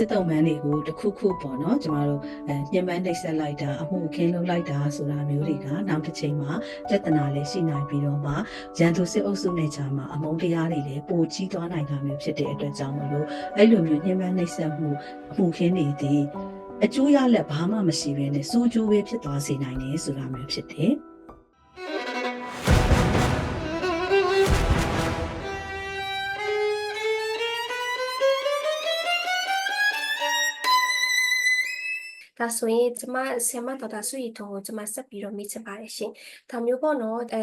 စစ်တုံးမန်းတွေကိုတစ်ခုခုပေါ့နော်ကျမတို့အဲညှဉ်းပန်းနှိပ်စက်လိုက်တာအမှုခင်းလုပ်လိုက်တာဆိုတာမျိုးတွေကနောက်တစ်ချိန်မှာပြဿနာလည်းရှိနိုင်ပြီးတော့မှရန်သူစစ်အုပ်စုနဲ့ကြားမှာအမုန်းတရားတွေလည်းပိုကြီးသွားနိုင်တာမျိုးဖြစ်တဲ့အတွက်ကြောင့်မလို့အဲ့လိုမျိုးညှဉ်းပန်းနှိပ်စက်မှုအမှုခင်းတွေဒီအကျိုးရလက်ဘာမှမရှိဘဲနဲ့စိုးကျိုးပဲဖြစ်သွားစေနိုင်တယ်ဆိုတာမျိုးဖြစ်တယ် ဒါဆိုရင်ကျမဆရာမဒေါက်တာစုရီထွန်းကိုကျမဆက်ပြီးတော့မေးချင်ပါတယ်ရှင်။ဒါမျိုးပေါ့နော်အဲ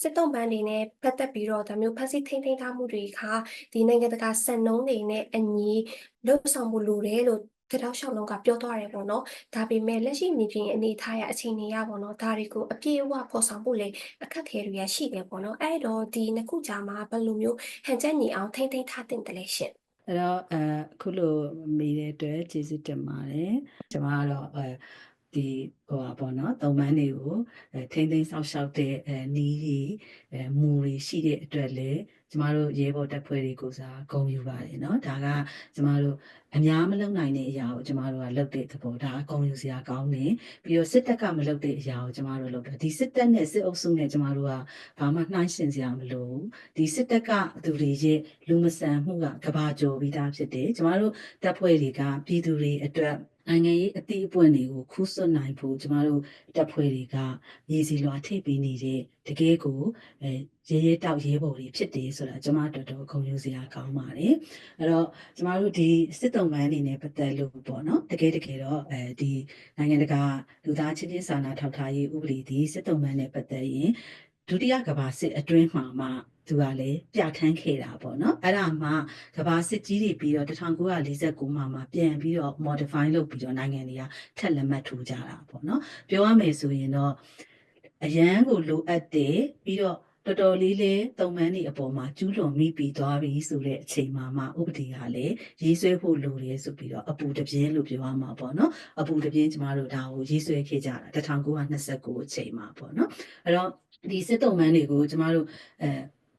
စစ်တုံးပန်းတွေနဲ့ပတ်သက်ပြီးတော့ဒါမျိုးဖက်စစ်ထိန်းသိမ်းထားမှုတွေကဒီနိုင်ငံတကာစံနှုန်းတွေနဲ့အညီလွတ်ဆောင်မှုလိုတယ်လို့တတောက်လျှောက်လုံးကပြောသွားတယ်ပေါ့နော်။ဒါပေမဲ့လက်ရှိမြေပြင်အနေထားရအခြေအနေရပေါ့နော်။ဒါတွေကိုအပြည့်အဝဖော်ဆောင်ဖို့လေအခက်အခဲတွေရရှိတယ်ပေါ့နော်။အဲ့တော့ဒီနှစ်ခုကြားမှာဘယ်လိုမျိုးဟန်ချက်ညီအောင်ထိန်းသိမ်းထားတင်တယ်လဲရှင် အဲ့တော့အဲအခုလိုမေးတဲ့အတွက်ကျေးဇူးတင်ပါတယ်ကျွန်မကတော့အဲ ဒီဟိုပါပေါ့နော်သုံးပန်းတွေကိုအဲထိမ့်သိမ်းဆောက်ရှောက်တဲ့အဲနီးတွေအဲမူတွေရှိတဲ့အတွက်လည်းကျမတို့ရေပေါ်တက်ဖွဲ့တွေကိုစားဂုဏ်ယူပါတယ်เนาะဒါကကျမတို့အများမလုပ်နိုင်တဲ့အရာကိုကျမတို့ကလုပ်တဲ့သဘောဒါအကုန်ယူစရာကောင်းတယ်ပြီးတော့စစ်တပ်ကမလုပ်တဲ့အရာကိုကျမတို့လုပ်တယ်ဒီစစ်တပ်နဲ့စစ်အုပ်စုနဲ့ကျမတို့ကဘာမှနှိုင်းယှဉ်စရာမလိုဘူးဒီစစ်တပ်ကသူတွေရဲ့လူမဆန်မှုကကဘာကျော်ပြီးသားဖြစ်တယ်ကျမတို့တပ်ဖွဲ့တွေကပြည်သူတွေအတွက် နိုင်ငံရေးအသီးအပွင့်တွေကိုခူးဆွတ်နိုင်ဖို့ကျမတို့တပ်ဖွဲ့တွေကရည်စီလွာထိပ်ပြီးနေတဲ့တကယ်ကိုအဲရဲရဲတောက်ရဲဘော်တွေဖြစ်တယ်ဆိုတာကျမတော်တော်ခုံယူစရာကောင်းပါတယ်အဲ့တော့ကျမတို့ဒီစစ်တုံးပန်းအနေနဲ့ပတ်သက်လို့ပေါ့နော်တကယ်တကယ်တော့အဲဒီနိုင်ငံတကာလူသားချင်းချင်းစာနာထောက်ထားရေးဥပဒေဒီစစ်တုံးပန်းနဲ့ပတ်သက်ရင်ဒုတိယကမ္ဘာစစ်အတွင်းမှာမှ သူကလည်းပြဋ္ဌာန်းခဲ့တာပေါ့နော်အဲ့ဒါမှကမ္ဘာစစ်ကြီးတွေပြီးတော့1949မှာမှပြန်ပြီးတော့ modify လုပ်ပြီးတော့နိုင်ငံတွေကထက်လက်မှတ်ထိုးကြတာပေါ့နော်ပြောရမယ်ဆိုရင်တော့အရန်ကိုလိုအပ်တယ်ပြီးတော့တော်တော်လေးလေးတုံမန်းနေအပေါ်မှာကျူးလွန်မိပြီးသွားပြီဆိုတဲ့အချိန်မှာမှဥပဒေကလည်းရေးဆွဲဖို့လိုတယ်ဆိုပြီးတော့အပူတပြင်းလို့ပြောရမှာပေါ့နော်အပူတပြင်းကျမတို့ဒါကိုရေးဆွဲခဲ့ကြတာ1929အချိန်မှာပေါ့နော်အဲ့တော့ဒီစစ်တုံမန်းတွေကိုကျမတို့အဲ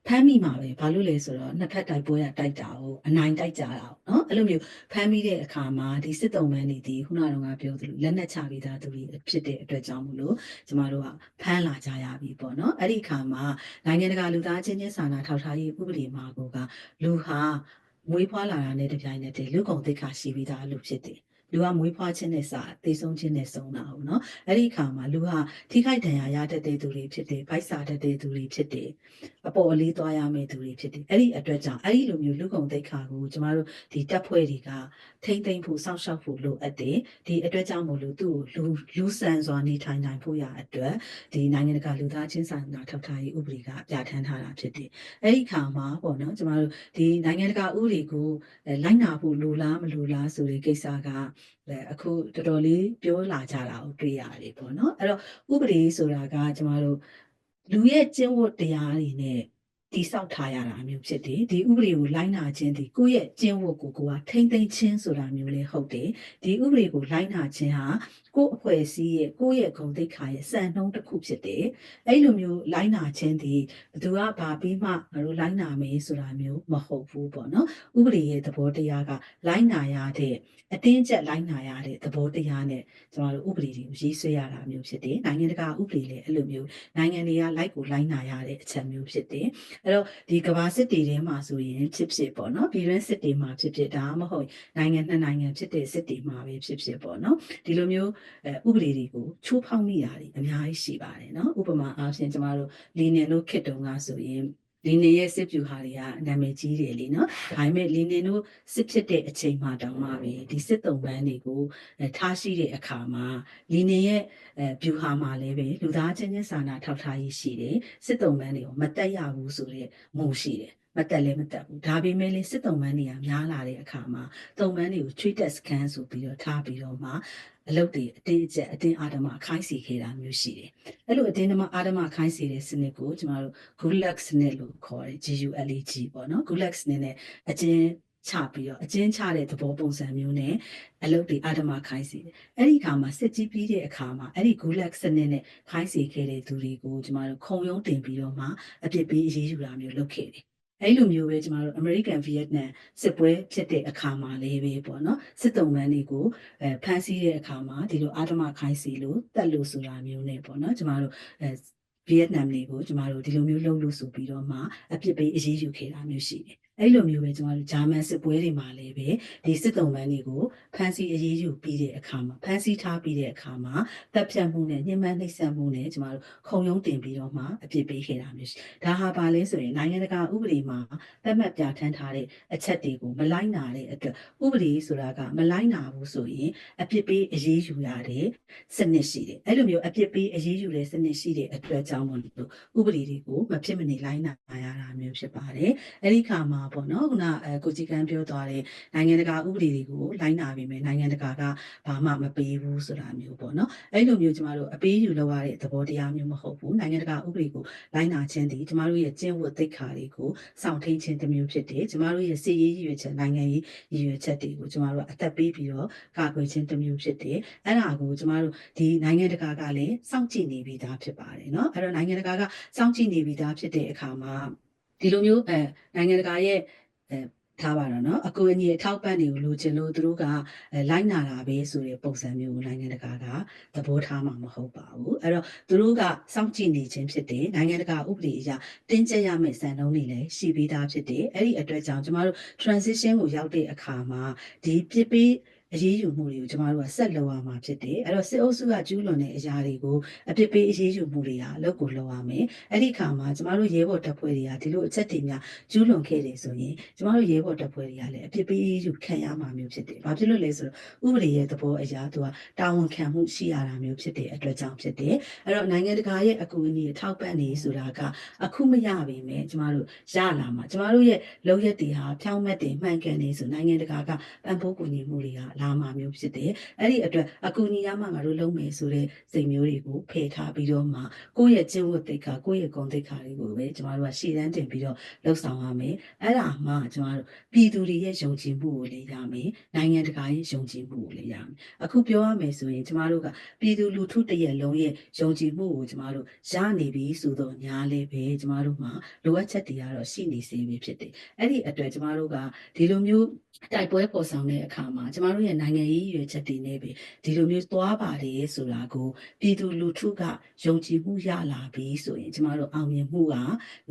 ဖမ်းမိမှာပဲဘာလို့လဲဆိုတော့နှစ်ဖက်တိုက်ပွဲကတိုက်တာကိုအနိုင်တိုက်ကြတာပေါ့နော်အဲ့လိုမျိုးဖမ်းမိတဲ့အခါမှာဒီစစ်တုံးမန်းတွေဒီခုနကတော့ငါပြောသလိုလက်နက်ချပြီးသားသူတွေဖြစ်တဲ့အတွက်ကြောင့်မို့လို့ကျမတို့ကဖမ်းလာကြရပြီပေါ့နော်အဲ့ဒီအခါမှာနိုင်ငံတကာလူသားချင်းချင်းစာနာထောက်ထားရေးဥပဒေမှာကလူဟာမွေးဖွားလာတာနဲ့တပြိုင်နက်တည်းလူကုန်သိက္ခာရှိပြီးသားလူဖြစ်တယ် လူကမွေးဖွားခြင်းနဲ့စာသိဆုံးခြင်းနဲ့ဆုံးတာဟုတ်နော်အဲ့ဒီအခါမှာလူဟာထိခိုက်ဒဏ်ရာရတတ်တဲ့သူတွေဖြစ်တယ်ဗိုက်စာတတ်တဲ့သူတွေဖြစ်တယ်အပေါ်အလေးသွားရမယ့်သူတွေဖြစ်တယ်အဲ့ဒီအတွက်ကြောင့်အဲ့ဒီလိုမျိုးလူကုန်သိက္ခာကိုကျမတို့ဒီတပ်ဖွဲ့တွေကထိမ့်သိမ့်ဖို့စောင့်ရှောက်ဖို့လိုအပ်တယ်ဒီအတွက်ကြောင့်မို့လို့သူ့ကိုလူလူဆန်စွာနေထိုင်နိုင်ဖို့ရအတွက်ဒီနိုင်ငံတကာလူသားချင်းစာနာထောက်ထားရေးဥပဒေကပြဋ္ဌာန်းထားတာဖြစ်တယ်အဲ့ဒီအခါမှာပေါ့နော်ကျမတို့ဒီနိုင်ငံတကာဥပဒေကိုအဲလိုက်နာဖို့လိုလားမလိုလားဆိုတဲ့ကိစ္စကအဲအခုတော်တော်လေးပြောလာကြတာကိုတွေ့ရတယ်ပေါ့နော်အဲ့တော့ဥပဒေဆိုတာကကျမတို့လူရဲ့ကျင့်ဝတ်တရားတွေနဲ့ တိဆောက်ထားရတာမျိုးဖြစ်တယ်ဒီဥပဒေကိုလိုက်နာခြင်းဒီကိုယ့်ရဲ့ကျင့်ဝတ်ကိုကိုကထိမ့်သိမ့်ခြင်းဆိုတာမျိုးလေးဟုတ်တယ်ဒီဥပဒေကိုလိုက်နာခြင်းဟာကိုယ့်အဖွဲ့အစည်းရဲ့ကိုယ့်ရဲ့ဂုဏ်သိက္ခာရဲ့စံနှုန်းတစ်ခုဖြစ်တယ်အဲ့လိုမျိုးလိုက်နာခြင်းဒီဘသူကဘာပြီးမှငါတို့လိုက်နာမယ်ဆိုတာမျိုးမဟုတ်ဘူးပေါ့နော်ဥပဒေရဲ့သဘောတရားကလိုက်နာရတဲ့အတင်းကျပ်လိုက်နာရတဲ့သဘောတရားနဲ့ကျွန်တော်တို့ဥပဒေတွေကိုရေးဆွဲရတာမျိုးဖြစ်တယ်နိုင်ငံတကာဥပဒေလည်းအဲ့လိုမျိုးနိုင်ငံတွေကလိုက်ကိုလိုက်နာရတဲ့အချက်မျိုးဖြစ်တယ်အဲ့တော့ဒီကမ္ဘာစစ်တီထဲမှာဆိုရင်ဖြစ်ဖြစ်ပေါ့နော်ပြည်တွင်းစစ်တီမှာဖြစ်ဖြစ်ဒါမှမဟုတ်နိုင်ငံနှစ်နိုင်ငံဖြစ်တဲ့စစ်တီမှာပဲဖြစ်ဖြစ်ပေါ့နော်ဒီလိုမျိုးအဲဥပဒေတွေကိုချိုးဖောက်မိတာတွေအများကြီးရှိပါတယ်နော်ဥပမာအားဖြင့်ကျွန်တော်တို့လီနင်တို့ခေတ်တုန်းကဆိုရင် လီနင်ရဲ့စစ်ပြူဟာတွေကနာမည်ကြီးတယ်လीနော်ဒါပေမဲ့လီနင်တို့စစ်ဖြစ်တဲ့အချိန်မှတောင်မှပဲဒီစစ်တုံးပန်းတွေကိုအဲထားရှိတဲ့အခါမှာလီနင်ရဲ့အဲပြူဟာမှာလည်းပဲလူသားချင်းချင်းစာနာထောက်ထားရေးရှိတယ်စစ်တုံးပန်းတွေကိုမတက်ရဘူးဆိုတဲ့မုံရှိတယ် မတက်လည်းမတက်ဘူးဒါပေမဲ့လေစစ်တုံးပန်းတွေကများလာတဲ့အခါမှာတုံးပန်းတွေကိုချွေးတက်စကန်ဆိုပြီးတော့ထားပြီးတော့မှအလုပ်တွေအတင်းအကျပ်အတင်းအာဓမခိုင်းစီခဲ့တာမျိုးရှိတယ်အဲ့လိုအတင်းဓမ္မအာဓမခိုင်းစီတဲ့စနစ်ကိုကျမတို့ Gulag စနစ်လို့ခေါ်တယ် GULAG ပေါ့နော် Gulag စနစ်နဲ့အကျဉ်းချပြီးတော့အကျဉ်းချတဲ့သဘောပုံစံမျိုးနဲ့အလုပ်တွေအာဓမခိုင်းစီတယ်အဲ့ဒီအခါမှာစစ်ကြီးပြီးတဲ့အခါမှာအဲ့ဒီ Gulag စနစ်နဲ့ခိုင်းစီခဲ့တဲ့သူတွေကိုကျမတို့ခုံရုံးတင်ပြီးတော့မှအပြစ်ပေးအရေးယူတာမျိုးလုပ်ခဲ့တယ် အဲ့လိုမျိုးပဲကျမတို့ American Vietnam စစ်ပွဲဖြစ်တဲ့အခါမှာလေးပဲပေါ့နော်စစ်တုံးမန်းတွေကိုအဲဖမ်းဆီးတဲ့အခါမှာဒီလိုအာဓမခိုင်းစီလို့တက်လို့ဆိုတာမျိုးနဲ့ပေါ့နော်ကျမတို့အဲဗီယက်နမ်တွေကိုကျမတို့ဒီလိုမျိုးလုပ်လို့ဆိုပြီးတော့မှအပြစ်ပေးအရေးယူခဲ့တာမျိုးရှိတယ် အဲ့လိုမျိုးပဲကျမတို့ဂျာမန်စစ်ပွဲတွေမှာလည်းပဲဒီစစ်တုံးမန်းတွေကိုဖမ်းဆီးအရေးယူပြီးတဲ့အခါမှာဖမ်းဆီးထားပြီးတဲ့အခါမှာတပ်ဖြတ်မှုနဲ့ညှဉ်းပန်းနှိပ်စက်မှုနဲ့ကျမတို့ခုံရုံးတင်ပြီးတော့မှအပြစ်ပေးခဲ့တာမျိုးရှိဒါဟာပါလဲဆိုရင်နိုင်ငံတကာဥပဒေမှာသတ်မှတ်ပြဋ္ဌာန်းထားတဲ့အချက်တွေကိုမလိုက်နာတဲ့အတွက်ဥပဒေဆိုတာကမလိုက်နာဘူးဆိုရင်အပြစ်ပေးအရေးယူရတဲ့စနစ်ရှိတယ်အဲ့လိုမျိုးအပြစ်ပေးအရေးယူတဲ့စနစ်ရှိတဲ့အတွက်ကြောင့်မို့လို့ဥပဒေတွေကိုမဖြစ်မနေလိုက်နာရတာမျိုးဖြစ်ပါတယ်အဲ့ဒီခါမှာပေါ့နော်ခုနအဲကိုကြီးကန်းပြောသွားတဲ့နိုင်ငံတကာဥပဒေတွေကိုလိုက်နာပြီးမယ်နိုင်ငံတကာကဘာမှမပေးဘူးဆိုတာမျိုးပေါ့နော်အဲ့လိုမျိုးကျမတို့အပေးယူလောက်ရတဲ့သဘောတရားမျိုးမဟုတ်ဘူးနိုင်ငံတကာဥပဒေကိုလိုက်နာခြင်းတည်ကျမတို့ရဲ့ကျင့်ဝတ်သိက္ခာတွေကိုစောင့်ထိန်ခြင်းတစ်မျိုးဖြစ်တယ်ကျမတို့ရဲ့စီရေးရည်ရွယ်ချက်နိုင်ငံရေးရည်ရွယ်ချက်တွေကိုကျမတို့ကအသက်ပေးပြီးတော့ကာကွယ်ခြင်းတစ်မျိုးဖြစ်တယ်အဲ့ဒါကိုကျမတို့ဒီနိုင်ငံတကာကလည်းစောင့်ကြည့်နေပြီးသားဖြစ်ပါတယ်เนาะအဲ့တော့နိုင်ငံတကာကစောင့်ကြည့်နေပြီးသားဖြစ်တဲ့အခါမှာ ဒီလိုမျိုးအဲနိုင်ငံတကာရဲ့အဲထားပါတော့နော်အကူအညီအထောက်ပံ့တွေကိုလိုချင်လို့သူတို့ကလိုက်နာတာပဲဆိုတဲ့ပုံစံမျိုးကိုနိုင်ငံတကာကသဘောထားမှာမဟုတ်ပါဘူးအဲ့တော့သူတို့ကစောင့်ကြည့်နေခြင်းဖြစ်တယ်နိုင်ငံတကာဥပဒေအရတင်းကျပ်ရမယ့်စံနှုန်းတွေလည်းရှိပြီးသားဖြစ်တယ်အဲ့ဒီအတွက်ကြောင့်ကျမတို့ transition ကိုရောက်တဲ့အခါမှာဒီပြစ်ပြီး အရေးယူမှုတွေကိုကျမတို့ကဆက်လုပ်ရမှာဖြစ်တယ်အဲ့တော့စစ်အုပ်စုကကျူးလွန်တဲ့အရာတွေကိုအပြစ်ပေးအရေးယူမှုတွေဟာအလုပ်ကိုလုပ်ရမယ်အဲ့ဒီခါမှာကျမတို့ရဲဘော်တပ်ဖွဲ့တွေကဒီလိုအချက်တွေများကျူးလွန်ခဲ့တယ်ဆိုရင်ကျမတို့ရဲဘော်တပ်ဖွဲ့တွေကလည်းအပြစ်ပေးအရေးယူခံရမှာမျိုးဖြစ်တယ်ဘာဖြစ်လို့လဲဆိုတော့ဥပဒေရဲ့သဘောအရာသူကတာဝန်ခံမှုရှိရတာမျိုးဖြစ်တဲ့အတွက်ကြောင့်ဖြစ်တယ်အဲ့တော့နိုင်ငံတကာရဲ့အကူအညီအထောက်ပံ့နေဆိုတာကအခုမရပါမယ်ကျမတို့ရလာမှာကျမတို့ရဲ့လုပ်ရက်တွေဟာဖြောင်းမက်တွေမှန်ကန်နေဆိုနိုင်ငံတကာကပံ့ပိုးကူညီမှုတွေကလာမှာမျိုးဖြစ်တယ်အဲ့ဒီအတွက်အကူအညီရမှငါတို့လုပ်မယ်ဆိုတဲ့စိတ်မျိုးတွေကိုဖယ်ထားပြီးတော့မှကိုယ့်ရဲ့ကျင့်ဝတ်သိက္ခာကိုယ့်ရဲ့ဂုဏ်သိက္ခာတွေကိုပဲကျမတို့ကရှေ့တန်းတင်ပြီးတော့လှုပ်ဆောင်ရမယ်အဲ့ဒါမှကျမတို့ပြည်သူတွေရဲ့ယုံကြည်မှုကိုလည်းရမယ်နိုင်ငံတကာရဲ့ယုံကြည်မှုကိုလည်းရမယ်အခုပြောရမယ်ဆိုရင်ကျမတို့ကပြည်သူလူထုတရက်လုံးရဲ့ယုံကြည်မှုကိုကျမတို့ရနေပြီဆိုတော့ညာလေးပဲကျမတို့မှာလိုအပ်ချက်တွေကတော့ရှိနေစေပြီဖြစ်တယ်အဲ့ဒီအတွက်ကျမတို့ကဒီလိုမျိုးတိုက်ပွဲပေါ်ဆောင်တဲ့အခါမှာကျမတို့ရဲ့နိုင်ငံရေးရွေချက်တွေနဲ့ပဲဒီလိုမျိုးသွားပါတယ်ဆိုတာကိုပြည်သူလူထုကယုံကြည်မှုရလာပြီဆိုရင်ကျမတို့အောင်မြင်မှုက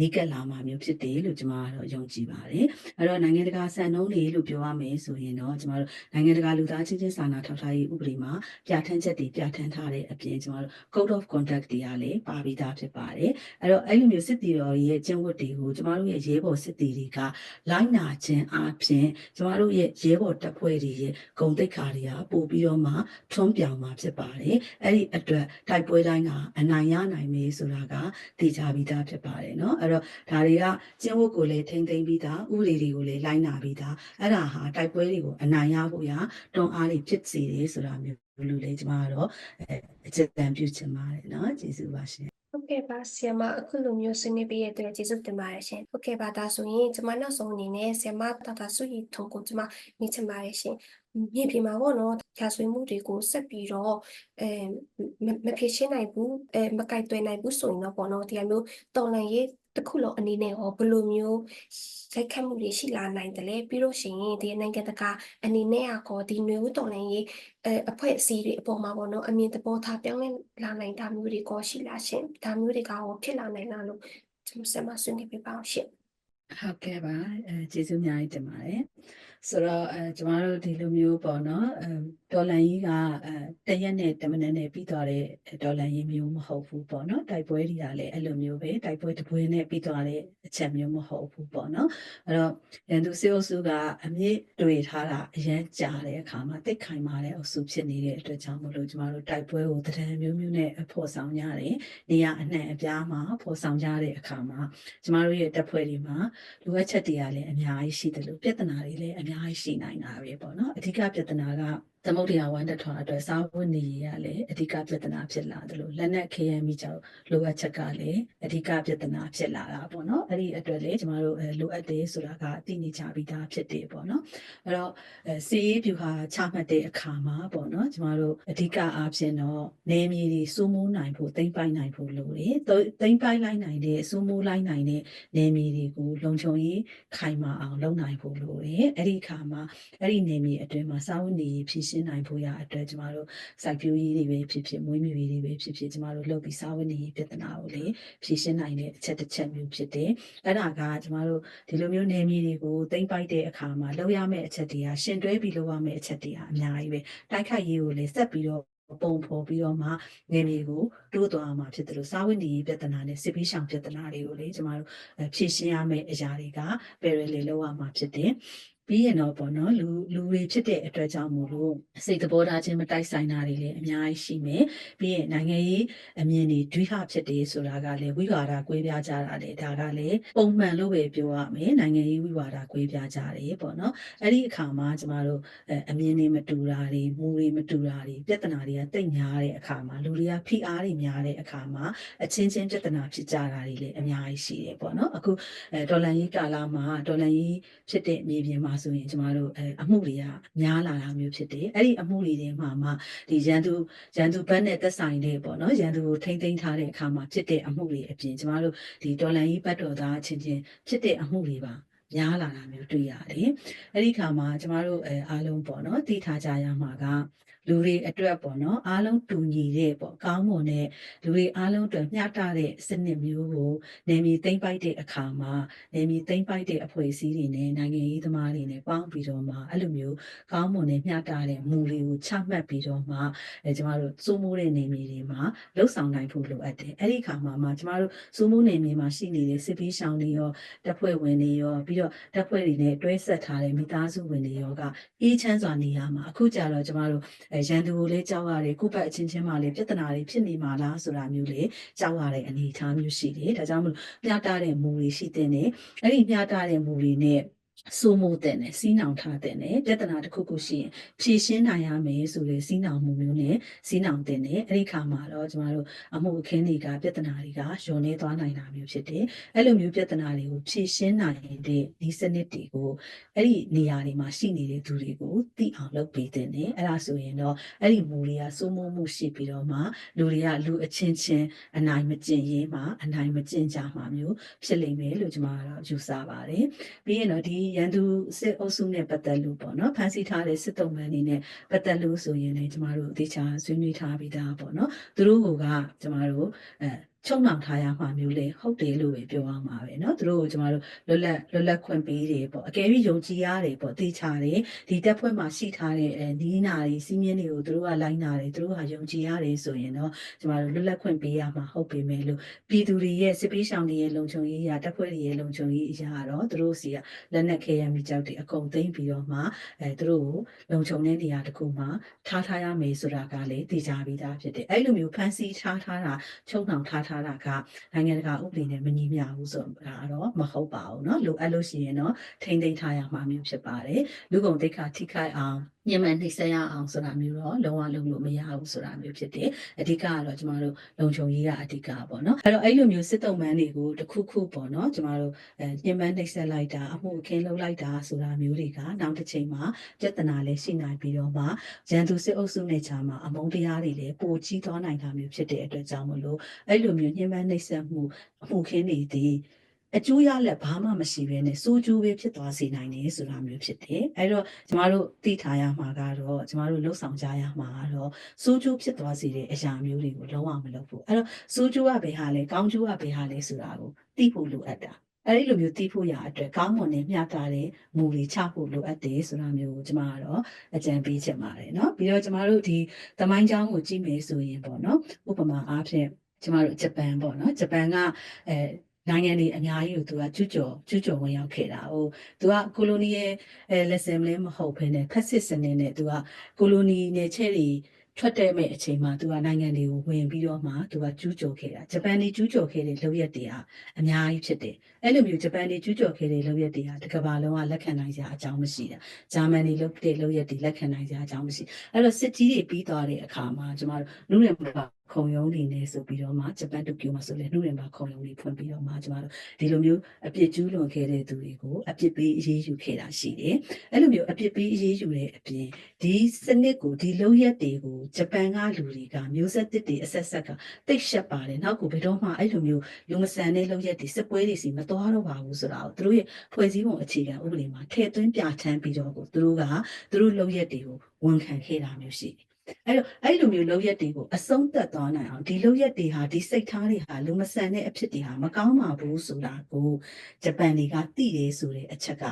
နီးကပ်လာမှာမျိုးဖြစ်တယ်လို့ကျမကတော့ယုံကြည်ပါတယ်အဲ့တော့နိုင်ငံတကာစံနှုန်းတွေလို့ပြောရမယ်ဆိုရင်တော့ကျမတို့နိုင်ငံတကာလူသားချင်းချင်းစာနာထောက်ထားရေးဥပဒေမှာပြဋ္ဌာန်းချက်တွေပြဋ္ဌာန်းထားတဲ့အပြင်ကျမတို့ Code of Conduct တွေကလည်းပါပြီးသားဖြစ်ပါတယ်အဲ့တော့အဲ့လိုမျိုးစစ်တီတော်ရဲ့ကျင့်ဝတ်တွေကိုကျမတို့ရဲ့ရဲဘော်စစ်တီတွေကလိုက်နာခြင်းအပြင်ကျမတို့ရဲ့ရဲဘော်တပ်ဖွဲ့တွေရဲ့ဂုဏသိက္ခာတွေကပို့ပြီးတော့မှထွန်းပြောင်မှာဖြစ်ပါတယ်အဲ့ဒီအတွက်တိုက်ပွဲတိုင်းကအနိုင်ရနိုင်မေးဆိုတာကသိကြပြီးသားဖြစ်ပါတယ်เนาะအဲ့တော့ဒါတွေကကျင့်ဝတ်ကိုလည်းထိမ့်သိမ့်ပြီးသားဥပဒေတွေကိုလည်းလိုက်နာပြီးသားအဲ့ဒါဟာတိုက်ပွဲတွေကိုအနိုင်ရဖို့ရတွန်းအားတွေဖြစ်စေတယ်ဆိုတာမျိုးလို့လည်းကျမကတော့အဲအချက်တန်ပြုချင်ပါတယ်เนาะကျေးဇူးပါရှင် ဟုတ်ကဲ့ပါဆီယမအခုလိုမျိုးဆွေးနွေးပေးရတဲ့အတွက်ကျေးဇူးတင်ပါတယ်ရှင်ဟုတ်ကဲ့ပါဒါဆိုရင်ကျမနောက်ဆုံးအနေနဲ့ဆီယမတာတာစုရီထုံကိုကျမမြင်ချင်ပါတယ်ရှင် မြေပြင်မှာပေါ့နော်ကြာဆွေးမှုတွေကိုဆက်ပြီးတော့အဲမမဖြစ်ရှင်းနိုင်ဘူးအဲမကိုက်တွယ်နိုင်ဘူးဆိုရင်တော့ပေါ့နော်ဒီလိုမျိုးတော်လန်ရေးတစ်ခုလုံးအနေနဲ့ဟောဘယ်လိုမျိုးရိုက်ခတ်မှုတွေရှိလာနိုင်တယ်လဲပြီးလို့ရှိရင်ဒီနိုင်ငံတကာအနေနဲ့အကောဒီຫນွေဦးတော်လန်ရေးအဲအဖွဲ့အစည်းတွေအပေါ်မှာပေါ့နော်အမြင်သဘောထားပြောင်းလဲလာနိုင်တာမျိုးတွေကောရှိလာရှင်ဒါမျိုးတွေကရောဖြစ်လာနိုင်လားလို့ကျွန်တော်ဆက်မဆွေးနွေးပြပါအောင်ရှင်ဟုတ်ကဲ့ပါအဲကျေးဇူးအများကြီးတင်ပါတယ် ဆိုတော့အဲကျမတို့ဒီလိုမျိုးပေါ့နော်အဲ ဒေါ်လာကြီးကအဲတရက်နဲ့တမနက်နဲ့ပြီးသွားတဲ့ဒေါ်လာကြီးမျိုးမဟုတ်ဘူးပေါ့နော်တိုက်ပွဲတွေကလည်းအဲ့လိုမျိုးပဲတိုက်ပွဲတစ်ပွဲနဲ့ပြီးသွားတဲ့အချက်မျိုးမဟုတ်ဘူးပေါ့နော်အဲ့တော့ရန်သူစေအုပ်စုကအမြင့်တွေ့ထားတာအရန်ကြာတဲ့အခါမှာတိတ်ခိုင်မာတဲ့အုပ်စုဖြစ်နေတဲ့အတွက်ကြောင့်မလို့ကျမတို့တိုက်ပွဲကိုတရံမျိုးမျိုးနဲ့ဖော်ဆောင်ကြတယ်နေရာအနှံ့အပြားမှာဖော်ဆောင်ကြတဲ့အခါမှာကျမတို့ရဲ့တပ်ဖွဲ့တွေမှာလိုအပ်ချက်တွေကလည်းအများကြီးရှိတယ်လို့ပြဿနာတွေလည်းအများကြီးရှိနိုင်တာပဲပေါ့နော်အဓိကပြဿနာက သမုဒ္ဒရာဝမ်းတထွာအတွက်စာဝတ်နေရေးကလည်းအဓိကပြဿနာဖြစ်လာတယ်လို့လက်နက်ခဲယမ်းမိကြောင့်လိုအပ်ချက်ကလည်းအဓိကပြဿနာဖြစ်လာတာပေါ့နော်အဲ့ဒီအတွက်လည်းကျမတို့အဲလိုအပ်တယ်ဆိုတာကအသိနေကြပြီးသားဖြစ်တယ်ပေါ့နော်အဲ့တော့အဲစီရေးဖြူဟာချမှတ်တဲ့အခါမှာပေါ့နော်ကျမတို့အဓိကအားဖြင့်တော့နေမြေတွေစိုးမိုးနိုင်ဖို့တိမ့်ပိုက်နိုင်ဖို့လိုတယ်တိမ့်ပိုက်လိုက်နိုင်တဲ့စိုးမိုးလိုက်နိုင်တဲ့နေမြေတွေကိုလုံခြုံရေးခိုင်မာအောင်လုပ်နိုင်ဖို့လိုတယ်အဲ့ဒီအခါမှာအဲ့ဒီနေမြေအတွင်းမှာစာဝတ်နေရေးဖြစ်ရှင်းနိုင်ဖို့ရအတွက်ကျမတို့စိုက်ပျိုးရေးတွေပဲဖြစ်ဖြစ်မွေးမြူရေးတွေပဲဖြစ်ဖြစ်ကျမတို့လုပ်ပြီးစာဝတ်နေရေးပြဿနာကိုလေဖြေရှင်းနိုင်တဲ့အချက်တစ်ချက်မျိုးဖြစ်တယ်အဲ့ဒါကကျမတို့ဒီလိုမျိုးနေမြေတွေကိုတိမ့်ပိုက်တဲ့အခါမှာလုပ်ရမယ့်အချက်တွေကရှင်တွဲပြီးလုပ်ရမယ့်အချက်တွေကအများကြီးပဲတိုက်ခိုက်ရေးကိုလည်းဆက်ပြီးတော့ပုံဖော်ပြီးတော့မှငယ်မြေကိုတိုးသွားမှာဖြစ်တယ်လို့စာဝတ်နေရေးပြဿနာနဲ့စစ်ပေးဆောင်ပြဿနာတွေကိုလေကျမတို့အဲဖြေရှင်းရမယ့်အရာတွေက parallel လောက်ရမှာဖြစ်တယ် ပြီးရင်တော့ပေါ့နော်လူလူတွေဖြစ်တဲ့အတွက်ကြောင့်မို့လို့စိတ်သဘောထားချင်းမတိုက်ဆိုင်တာတွေလည်းအများကြီးရှိမယ်ပြီးရင်နိုင်ငံရေးအမြင်တွေဒွိဟဖြစ်တယ်ဆိုတာကလည်းဝိဝါဒကွဲပြားကြတာလေဒါကလည်းပုံမှန်လို့ပဲပြောရမယ်နိုင်ငံရေးဝိဝါဒကွဲပြားကြတယ်ပေါ့နော်အဲ့ဒီအခါမှာကျမတို့အဲအမြင်တွေမတူတာတွေမူတွေမတူတာတွေပြဿနာတွေကတိတ်များတဲ့အခါမှာလူတွေကဖိအားတွေများတဲ့အခါမှာအချင်းချင်းပြဿနာဖြစ်ကြတာတွေလည်းအများကြီးရှိတယ်ပေါ့နော်အခုအဲဒေါ်လာရေးကာလမှာဒေါ်လာရေးဖြစ်တဲ့မြေပြင်မှာဆိုရင်ကျမတို့အဲအမှုတွေကများလာတာမျိုးဖြစ်တယ်အဲ့ဒီအမှုတွေထဲမှာမှဒီရန်သူရန်သူဘက်နဲ့သက်ဆိုင်တဲ့ပေါ့နော်ရန်သူကိုထိမ့်သိမ်းထားတဲ့အခါမှာဖြစ်တဲ့အမှုတွေအပြင်ကျမတို့ဒီဒေါ်လာရေးဘတ်တော်သားအချင်းချင်းဖြစ်တဲ့အမှုတွေပါများလာတာမျိုးတွေ့ရတယ်။အဲ့ဒီခါမှာကျမတို့အဲအားလုံးပေါ့နော်သိထားကြရမှာက လူတွေအတွက်ပေါ့နော်အားလုံးတူညီတဲ့ပေါ့ကောင်းမွန်တဲ့လူတွေအားလုံးအတွက်မျှတတဲ့စနစ်မျိုးကိုနေမီသိမ့်ပိုက်တဲ့အခါမှာနေမီသိမ့်ပိုက်တဲ့အဖွဲ့အစည်းတွေနဲ့နိုင်ငံရေးသမားတွေနဲ့ပေါင်းပြီးတော့မှအဲ့လိုမျိုးကောင်းမွန်တဲ့မျှတတဲ့မူတွေကိုချမှတ်ပြီးတော့မှအဲကျမတို့စိုးမိုးတဲ့နေမီတွေမှာလှုပ်ဆောင်နိုင်ဖို့လိုအပ်တယ်အဲ့ဒီခါမှာမှကျမတို့စိုးမိုးနေမီမှာရှိနေတဲ့စစ်ပီးရှောင်းတွေရောတပ်ဖွဲ့ဝင်တွေရောပြီးတော့တပ်ဖွဲ့တွေနဲ့တွဲဆက်ထားတဲ့မိသားစုဝင်တွေရောကအေးချမ်းစွာနေရမှာအခုကြတော့ကျမတို့အဲရန်သူကိုလည်းကြောက်ရတယ်ခုပတ်အချင်းချင်းမှလည်းပြဿနာတွေဖြစ်နေမှာလားဆိုတာမျိုးလေကြောက်ရတဲ့အနေအထားမျိုးရှိတယ်ဒါကြောင့်မလို့မျှတတဲ့မူတွေရှိတဲ့နဲ့အဲ့ဒီမျှတတဲ့မူတွေနဲ့ စိုးမိုးတဲ့နဲ့စီးနှောင်ထားတဲ့နဲ့ပြဿနာတစ်ခုခုရှိရင်ဖြေရှင်းနိုင်ရမယ်ဆိုတဲ့စီးနှောင်မှုမျိုးနဲ့စီးနှောင်တဲ့နဲ့အဲ့ဒီခါမှာတော့ကျမတို့အမှုအခင်းတွေကပြဿနာတွေကယွန်နေသွားနိုင်တာမျိုးဖြစ်တယ်အဲ့လိုမျိုးပြဿနာတွေကိုဖြေရှင်းနိုင်တဲ့ဒီစနစ်တွေကိုအဲ့ဒီနေရာတွေမှာရှိနေတဲ့သူတွေကိုသိအောင်လုပ်ပေးတဲ့နဲ့အဲ့ဒါဆိုရင်တော့အဲ့ဒီမူတွေကစိုးမိုးမှုရှိပြီးတော့မှလူတွေကလူအချင်းချင်းအနိုင်မကျင့်ရေးမှာအနိုင်မကျင့်ကြမှာမျိုးဖြစ်လိမ့်မယ်လို့ကျွန်မကတော့ယူဆပါတယ်ပြီးရင်တော့ဒီရန်သူစစ်အုပ်စုနဲ့ပတ်သက်လို့ပေါ့နော်ဖန်ဆီးထားတဲ့စစ်တုံးမှန်နေနဲ့ပတ်သက်လို့ဆိုရင်လည်းကျွန်မတို့အသေးချာဆွေးနွေးထားပြီးသားပေါ့နော်သူတို့ကကျွန်မတို့အဲ ချုံနှောင်ထားရမှာမျိုးလေဟုတ်တယ်လို့ပဲပြောအောင်ပါပဲเนาะသူတို့ကိုကျမတို့လွတ်လပ်လွတ်လပ်ခွင့်ပေးတယ်ပေါ့အကယ်၍ယုံကြည်ရတယ်ပေါ့တေချာတယ်ဒီတက်ဖွဲ့မှာရှိထားတဲ့အဲနီးနာတွေစီးမြင်းတွေကိုသူတို့ကလိုက်နာတယ်သူတို့ကယုံကြည်ရတယ်ဆိုရင်တော့ကျမတို့လွတ်လပ်ခွင့်ပေးရမှာဟုတ်ပေမဲ့လို့ပြည်သူတွေရဲ့စစ်ပေးဆောင်တွေရဲ့လုံခြုံရေးအရာတက်ဖွဲ့တွေရဲ့လုံခြုံရေးအရာတော့သူတို့စီကလက်နက်ခဲယမ်းမိကြောက်တွေအကုန်သိမ်းပြီးတော့မှအဲသူတို့ကိုလုံခြုံတဲ့နေရာတစ်ခုမှာထားထားရမယ်ဆိုတာကလည်းသိကြပြီးသားဖြစ်တယ်အဲ့လိုမျိုးဖန်ဆီးထားထားတာချုံနှောင်ထား ထားတာကနိုင်ငံတကာဥပဒေနဲ့မညီမျှဘူးဆိုတာတော့မဟုတ်ပါဘူးเนาะလိုအပ်လို့ရှိရင်တော့ထိမ့်သိမ်းထားရမှာမျိုးဖြစ်ပါတယ်လူကုန်တိတ်ခါထိခိုက်အောင် ညမှန်နှိမ့်ဆက်ရအောင်ဆိုတာမျိုးတော့လုံးဝလုပ်လို့မရဘူးဆိုတာမျိုးဖြစ်တယ်အဓိကကတော့ကျမတို့လုံခြုံရေးကအဓိကပေါ့နော်အဲ့တော့အဲ့လိုမျိုးစစ်တုံးမန်းတွေကိုတစ်ခုခုပေါ့နော်ကျမတို့အဲညမှန်နှိမ့်ဆက်လိုက်တာအမှုအခင်းလုပ်လိုက်တာဆိုတာမျိုးတွေကနောက်တစ်ချိန်မှာပြဿနာလည်းရှိနိုင်ပြီးတော့မှရန်သူစစ်အုပ်စုနဲ့ချာမှာအမုန်းတရားတွေလည်းပိုကြီးသွားနိုင်တာမျိုးဖြစ်တဲ့အတွက်ကြောင့်မလို့အဲ့လိုမျိုးညမှန်နှိမ့်ဆက်မှုအမှုခင်းတွေဒီ အကျိုးရလက်ဘာမှမရှိဘဲနဲ့စိုးကျိုးပဲဖြစ်သွားစေနိုင်တယ်ဆိုတာမျိုးဖြစ်တယ်။အဲတော့ကျမတို့သိထားရမှာကတော့ကျမတို့လှုပ်ဆောင်ကြရမှာကတော့စိုးကျိုးဖြစ်သွားစေတဲ့အရာမျိုးတွေကိုလုံးဝမလုပ်ဘူး။အဲတော့စိုးကျိုးကဘယ်ဟာလဲကောင်းကျိုးကဘယ်ဟာလဲဆိုတာကိုသိဖို့လိုအပ်တာ။အဲဒီလိုမျိုးသိဖို့ရအတွက်ကောင်းမွန်တဲ့မျှတတဲ့မူတွေချဖို့လိုအပ်တယ်ဆိုတာမျိုးကိုကျမကတော့အကြံပေးချင်ပါတယ်เนาะပြီးတော့ကျမတို့ဒီသမိုင်းကြောင်းကိုကြည့်မယ်ဆိုရင်ပေါ့နော်ဥပမာအားဖြင့်ကျမတို့ဂျပန်ပေါ့နော်ဂျပန်ကအဲ နိုင်ငံတွေအများကြီးကိုသူကကျူးကျော်ကျူးကျော်ဝင်ရောက်ခဲ့တာဟိုသူကကိုလိုနီရဲ့အဲလက်စင်လည်းမဟုတ်ဘဲနဲ့ဖက်စစ်စနစ်နဲ့သူကကိုလိုနီနယ်ချဲ့တွေထွက်တဲ့မဲ့အချိန်မှာသူကနိုင်ငံတွေကိုဝင်ပြီးတော့မှသူကကျူးကျော်ခဲ့တာဂျပန်တွေကျူးကျော်ခဲ့တဲ့လုပ်ရက်တွေဟာအများကြီးဖြစ်တယ်အဲ့လိုမျိုးဂျပန်တွေကျူးကျော်ခဲ့တဲ့လုပ်ရက်တွေဟာတစ်ကမ္ဘာလုံးကလက်ခံနိုင်စရာအကြောင်းမရှိတာဂျာမန်တွေလုပ်တဲ့လုပ်ရက်တွေလက်ခံနိုင်စရာအကြောင်းမရှိအဲ့တော့စစ်ကြီးတွေပြီးသွားတဲ့အခါမှာကျမတို့နုရမဘာခုံရုံးတွေနဲ့ဆိုပြီးတော့မှဂျပန်တိုကျိုမှာဆိုလဲနုရမဘာခုံရုံးတွေဖွင့်ပြီးတော့မှကျမတို့ဒီလိုမျိုးအပြစ်ကျူးလွန်ခဲ့တဲ့သူတွေကိုအပြစ်ပေးအရေးယူခဲ့တာရှိတယ်အဲ့လိုမျိုးအပြစ်ပေးအရေးယူတဲ့အပြင်ဒီစနစ်ကိုဒီလုံရက်တွေကိုဂျပန်ကလူတွေကမျိုးဆက်တစ်တွေအဆက်ဆက်ကတိတ်ရှက်ပါတယ်နောက်ကိုဘယ်တော့မှအဲ့လိုမျိုးလူမဆန်တဲ့လုံရက်တွေစစ်ပွဲတွေစီမသွားတော့ပါဘူးဆိုတာကိုသူတို့ရဲ့ဖွဲ့စည်းပုံအခြေခံဥပဒေမှာထည့်သွင်းပြဋ္ဌာန်းပြီးတော့ကိုသူတို့ကသူတို့လုံရက်တွေကိုဝန်ခံခဲ့တာမျိုးရှိတယ်အဲ့တော့အဲ့လိုမျိုးလုံရက်တွေကိုအဆုံးသတ်သွားနိုင်အောင်ဒီလုံရက်တွေဟာဒီစိတ်ထားတွေဟာလူမဆန်တဲ့အဖြစ်တွေဟာမကောင်းပါဘူးဆိုတာကိုဂျပန်တွေကသိတယ်ဆိုတဲ့အချက်က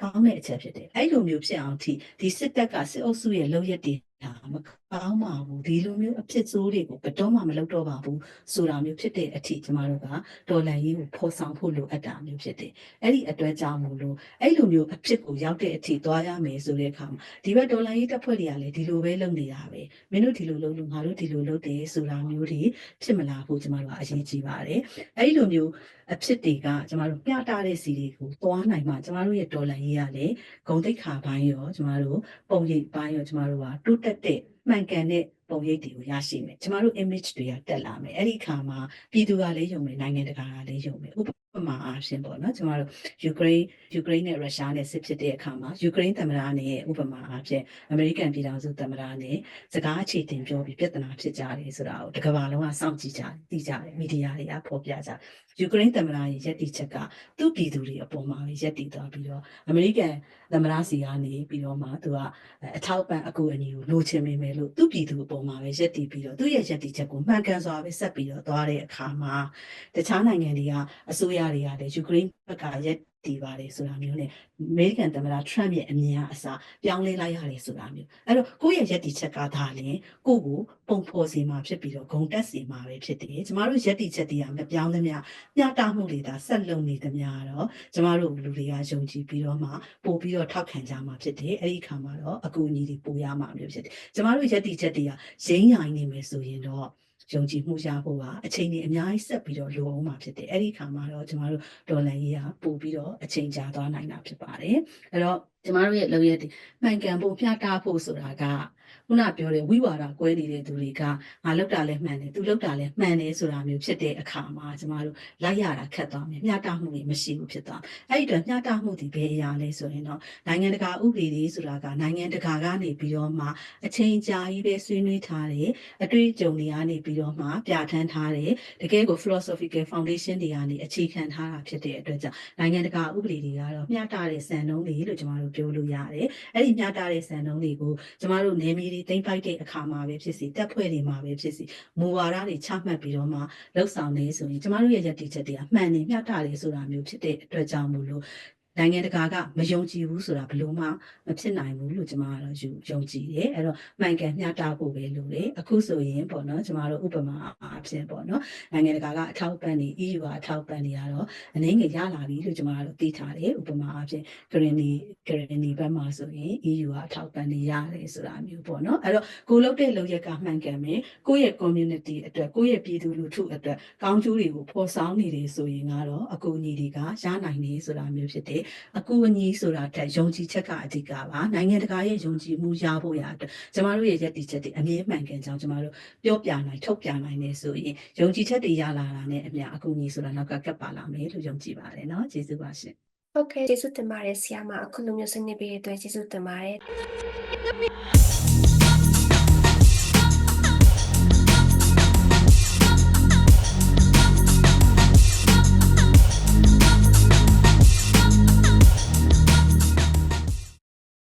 ကောင်းတဲ့အချက်ဖြစ်တယ်အဲ့လိုမျိုးဖြစ်အောင်ထိဒီစစ်တပ်ကစစ်အုပ်စုရဲ့လုံရက်တွေဟာမကောင်းပါဘူးဒီလိုမျိုးအဖြစ်ဆိုးတွေကိုဘယ်တော့မှမလုပ်တော့ပါဘူးဆိုတာမျိုးဖြစ်တဲ့အထိကျမတို့ကတော်လန်ရေးကိုဖော်ဆောင်ဖို့လိုအပ်တာမျိုးဖြစ်တယ်အဲ့ဒီအတွက်ကြောင့်မို့လို့အဲ့လိုမျိုးအဖြစ်ကိုရောက်တဲ့အထိသွားရမယ်ဆိုတဲ့အခါမှာဒီဘက်တော်လန်ရေးတပ်ဖွဲ့တွေကလည်းဒီလိုပဲလုပ်နေတာပဲမင်းတို့ဒီလိုလုပ်လို့ငါတို့ဒီလိုလုပ်တယ်ဆိုတာမျိုးတွေဖြစ်မလာဘူးကျမတို့ကအရေးကြီးပါတယ်အဲ့ဒီလိုမျိုးအဖြစ်တွေကကျမတို့မျှတတဲ့စီတွေကိုသွားနိုင်မှကျမတို့ရဲ့တော်လန်ရေးကလည်းဂုံတိတ်ခါပိုင်းရောကျမတို့ပုံရိပ်ပိုင်းရောကျမတို့ကတိုးတက်တဲ့ မှန်ကန်တဲ့ပုံရိပ်တွေကိုရရှိမယ်ကျမတို့ image တွေကတက်လာမယ်အဲ့ဒီခါမှာပြည်သူကလည်းယုံမယ်နိုင်ငံတကာကလည်းယုံမယ်ဥ ပမာအားဖြင့်ပေါ့နော်ကျမတို့ယူကရိန်းယူကရိန်းနဲ့ရုရှားနဲ့စစ်ဖြစ်တဲ့အခါမှာယူကရိန်းသမ္မတနဲ့ဥပမာအားဖြင့်အမေရိကန်ပြည်ထောင်စုသမ္မတနဲ့စကားအခြေတင်ပြောပြီးပြဿနာဖြစ်ကြတယ်ဆိုတာကိုတစ်ကမ္ဘာလုံးကစောင့်ကြည့်ကြတယ်သိကြတယ်မီဒီယာတွေကဖော်ပြကြတယ်ယူကရိန်းသမ္မတရဲ့ယက်တီချက်ကသူ့ပြည်သူတွေအပေါ်မှာပဲယက်တီသွားပြီးတော့အမေရိကန်သမ္မတစီကနေပြီးတော့မှသူကအထောက်ပံ့အကူအညီကိုလိုချင်မိမယ်လို့သူ့ပြည်သူအပေါ်မှာပဲယက်တီပြီးတော့သူ့ရဲ့ယက်တီချက်ကိုမှန်ကန်စွာပဲဆက်ပြီးတော့သွားတဲ့အခါမှာတခြားနိုင်ငံတွေကအစိုးရတွေကလည်းယူကရိန်းဘက်ကယက်တီပါတယ်ဆိုတာမျိုးနဲ့အမေရိကန်သမ္မတထရမ့်ရဲ့အမြင်အစားပြောင်းလဲလိုက်ရတယ်ဆိုတာမျိုးအဲ့တော့ကိုယ့်ရဲ့ယက်တီချက်ကဒါလည်းကိုယ့်ကိုပုံဖော်စီမှာဖြစ်ပြီးတော့ဂုံတက်စီမှာပဲဖြစ်တယ်ကျမတို့ယက်တီချက်တွေကမပြောင်းသမျှမျှတမှုတွေဒါဆက်လုံနေသမျှတော့ကျမတို့လူတွေကယုံကြည်ပြီးတော့မှပို့ပြီးတော့ထောက်ခံကြမှာဖြစ်တယ်အဲ့ဒီခါမှာတော့အကူအညီတွေပို့ရမှာမျိုးဖြစ်တယ်ကျမတို့ယက်တီချက်တွေကရင်းရိုင်းနေမယ်ဆိုရင်တော့ ယုံကြည်မှုရဖို့ကအချိန်ကြီးအများကြီးဆက်ပြီးတော့လိုအောင်မှာဖြစ်တယ်အဲ့ဒီခါမှာတော့ကျမတို့ဒေါ်လာကြီးကပို့ပြီးတော့အချိန်ကြာသွားနိုင်တာဖြစ်ပါတယ်အဲ့တော့ ကျမတို့ရဲ့လုပ်ရက်တွေမှန်ကန်ဖို့မျှတဖို့ဆိုတာကခုနပြောတဲ့ဝိဝါဒကွဲနေတဲ့သူတွေကငါလောက်တာလည်းမှန်တယ်သူလောက်တာလည်းမှန်တယ်ဆိုတာမျိုးဖြစ်တဲ့အခါမှာကျမတို့လိုက်ရတာခက်သွားမယ်မျှတမှုတွေမရှိဘူးဖြစ်သွားအဲ့ဒီတော့မျှတမှုတွေဘယ်အရာလဲဆိုရင်တော့နိုင်ငံတကာဥပဒေတွေဆိုတာကနိုင်ငံတကာကနေပြီးတော့မှအချိန်ကြာကြီးပဲဆွေးနွေးထားတယ်အတွေ့အကြုံတွေကနေပြီးတော့မှပြဋ္ဌာန်းထားတယ်တကယ်ကို philosophical foundation တွေကနေအခြေခံထားတာဖြစ်တဲ့အတွက်ကြောင့်နိုင်ငံတကာဥပဒေတွေကတော့မျှတတဲ့စံနှုန်းတွေလို့ကျမတို့ပြောလို့ရတယ်အဲ့ဒီမျှတတဲ့စံနှုန်းတွေကိုကျမတို့နေမြေတွေသိမ့်ပိုက်တဲ့အခါမှာပဲဖြစ်စီတက်ဖွဲ့တွေမှာပဲဖြစ်စီမူဝါဒတွေချမှတ်ပြီးတော့မှလှုပ်ဆောင်နေဆိုရင်ကျမတို့ရဲ့ရည်တည်ချက်တွေကမှန်နေမျှတတယ်ဆိုတာမျိုးဖြစ်တဲ့အတွက်ကြောင့်မို့လို့ နိုင်ငံတကာကမယုံကြည်ဘူးဆိုတာဘယ်လို့မှမဖြစ်နိုင်ဘူးလို့ကျမကတော့ယူယုံကြည်တယ်အဲ့တော့မှန်ကန်မျှတဖို့ပဲလို့လေအခုဆိုရင်ပေါ့နော်ကျမတို့ဥပမာအဖြစ်ပေါ့နော်နိုင်ငံတကာကအထောက်ပံ့နေ EU ကအထောက်ပံ့နေရတော့အနေငယ်ရလာပြီလို့ကျမတို့သိထားတယ်ဥပမာအဖြစ်ဂရနီဂရနီဘက်မှာဆိုရင် EU ကအထောက်ပံ့နေရတယ်ဆိုတာမျိုးပေါ့နော်အဲ့တော့ကိုလုတ်တဲ့လုပ်ရက်ကမှန်ကန်မယ်ကိုယ့်ရဲ့ community အတွက်ကိုယ့်ရဲ့ပြည်သူလူထုအတွက်ကောင်းကျိုးတွေကိုဖော်ဆောင်နေတယ်ဆိုရင်ကတော့အကူအညီတွေကရနိုင်နေဆိုတာမျိုးဖြစ်တယ်အကူအညီဆိုတာတက်ယုံကြည်ချက်ကအဓိကပါနိုင်ငံတကာရဲ့ယုံကြည်မှုရဖို့ရအတွက်ကျမတို့ရဲ့ရည်တည်ချက်တွေအမြဲမှန်ကန်ကြောင်းကျမတို့ပြောပြနိုင်ထုတ်ပြနိုင်နေဆိုရင်ယုံကြည်ချက်တွေရလာတာနဲ့အမျှအကူအညီဆိုတာနောက်ကကပ်ပါလာမယ်လို့ယုံကြည်ပါတယ်เนาะကျေးဇူးပါရှင် ဟုတ်ကဲ့ကျေးဇူးတင်ပါတယ်ဆရာမအခုလိုမျိုးဆွေးနွေးပေးတဲ့အတွက်ကျေးဇူးတင်ပါတယ်